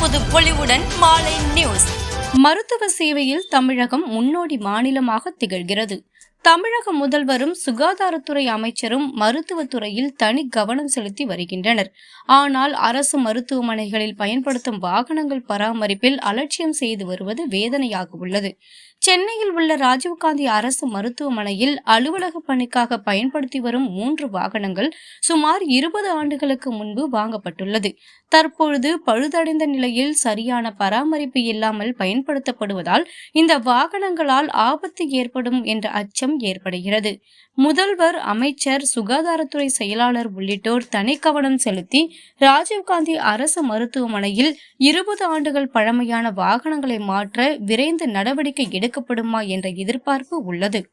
புது மாலை நியூஸ். மருத்துவ சேவையில் தமிழகம் முன்னோடி மாநிலமாக திகழ்கிறது. தமிழக முதல்வரும் சுகாதாரத்துறை அமைச்சரும் மருத்துவத்துறையில் தனி கவனம் செலுத்தி வருகின்றனர். ஆனால் அரசு மருத்துவமனைகளில் பயன்படுத்தும் வாகனங்கள் பராமரிப்பில் அலட்சியம் செய்து வருவது வேதனையாக உள்ளது. சென்னையில் உள்ள ராஜீவ்காந்தி அரசு மருத்துவமனையில் அலுவலக பணிக்காக பயன்படுத்தி வரும் மூன்று வாகனங்கள் சுமார் இருபது ஆண்டுகளுக்கு முன்பு வாங்கப்பட்டுள்ளது. தற்பொழுது பழுதடைந்த நிலையில் சரியான பராமரிப்பு இல்லாமல் பயன்படுத்தப்படுவதால் இந்த வாகனங்களால் ஆபத்து ஏற்படும் என்ற அச்சம் ஏற்படுகிறது. முதல்வர் அமைச்சர் சுகாதாரத்துறை செயலாளர் உள்ளிட்டோர் தனி கவனம் செலுத்தி ராஜீவ்காந்தி அரசு மருத்துவமனையில் இருபது ஆண்டுகள் பழமையான வாகனங்களை மாற்ற விரைந்து நடவடிக்கை எடுக்கப்படுமா என்ற எதிர்பார்ப்பு உள்ளது.